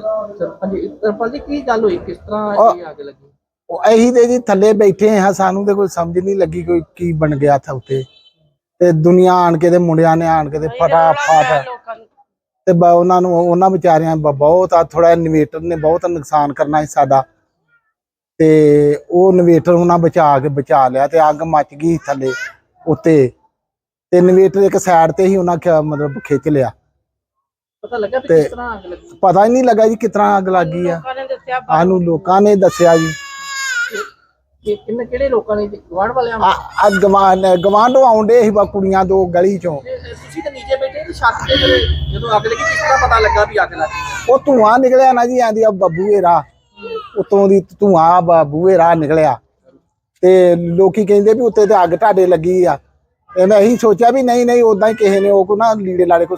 ਸਰਪੰਚ ਜੀ ਸਰਪੰਚ ਜੀ ਕੀ ਗੱਲ ਹੋਈ? ਕਿਸ ਤਰ੍ਹਾਂ ਉਹ- ਇਹ ਅੱਗ ਲੱਗੀ? ਉਹ ਅਸੀਂ ਤੇ ਜੀ ਥੱਲੇ ਬੈਠੇ ਹਾਂ ਸਾਨੂੰ ਤੇ ਕੋਈ ਸਮਝ ਨਹੀਂ ਲੱਗੀ ਕੋਈ ਕੀ ਬਣ ਗਿਆ ਥਾ ਉੱਤੇ। ਤੇ ਦੁਨੀਆ ਆਣ ਕੇ ਤੇ ਮੁੰਡਿਆਂ ਨੇ ਆਣ ਕੇ ਤੇ ਫਟਾਫਟ ਤੇ ਬ- ਉਹਨਾਂ ਨੂੰ ਉਹਨਾਂ ਵਿਚਾਰਿਆਂ ਬ- ਬਹੁਤ ਆ ਥੋੜਾ ਇਨਵੇਟਰ ਨੇ ਬਹੁਤ ਨੁਕਸਾਨ ਕਰਨਾ ਸੀ ਸਾਡਾ। ਤੇ ਉਹ ਇਨਵੇਟਰ ਉਹਨਾਂ ਬਚਾ ਕੇ ਬਚਾ ਲਿਆ ਤੇ ਅੱਗ ਮੱਚ ਗਈ ਥੱਲੇ ਉੱਤੇ। ਤੇ ਇਨਵੇਟਰ ਇੱਕ ਸਾਈਡ ਤੇ ਹੀ ਉਹਨਾਂ ਮਤਲਬ ਖਿੱਚ ਲਿਆ। ਪਤਾ ਲੱਗਾ ਵੀ ਤੇ- ਕਿਸ ਤਰ੍ਹਾਂ ਅੱਗ ਲੱਗੀ? ਪਤਾ ਹੀ ਨਹੀਂ ਲੱਗਾ ਜੀ ਕਿਤਨਾ ਅੱਗ ਲੱਗ ਆ। ਸਾਨੂੰ ਲੋਕਾਂ ਨੇ ਦੱਸਿਆ ਜੀ। ਕਿ ਕਿੰਨੇ ਕਿਹੜੇ ਲੋਕਾਂ ਨੇ ਗਵਾਂਢ ਵਾਲਿਆਂ ਨੂੰ? ਆ ਆ ਗਵਾਂਡ ਗਵਾਂਢੋਂ ਆਉਂਦੇ ਸੀ ਬਾ ਕੁੜੀਆਂ ਦੋ ਗਲੀ ਚੋਂ। ਤੇ ਤੁਸੀਂ ਤਾਂ ਨੀਚੇ ਬੈਠੇ ਤੇ ਛੱਤ ਤੇ ਫਿਰ ਜਦੋਂ ਅੱਗ ਲੱਗੀ ਕਿਸ ਤਰ੍ਹਾਂ ਪਤਾ ਲੱਗਾ ਵੀ ਅੱਗ ਲੱਗੀ? ਉਹ ਧੂਆਂ ਨਿਕਲਿਆ ਨਾ ਜੀ ਆਂਦੀ ਆ ਬੱਬੂਏ ਰਾਹ ਉਤੋਂ ਦੀ ਧੂਆਂ ਬੱਬੂਏ ਰਾਹ ਨਿਕਲਿਆ। ਤੇ ਲੋਕੀ ਕਹਿੰਦੇ ਵੀ ਉੱਤੇ ਤੇ ਅੱਗ ਤੁਹਾਡੇ ਲੱਗੀ ਆ। ਤੇ ਮੈਂ ਇਹੀ ਸੋਚਿਆ ਵੀ ਨਹੀਂ ਨਹੀਂ ਉਦਾਂ ਹੀ ਕਿਸੇ ਨੇ ਉਹ ਕੋ ਨਾ ਲੀੜੇ ਲਾੜੇ ਕੋ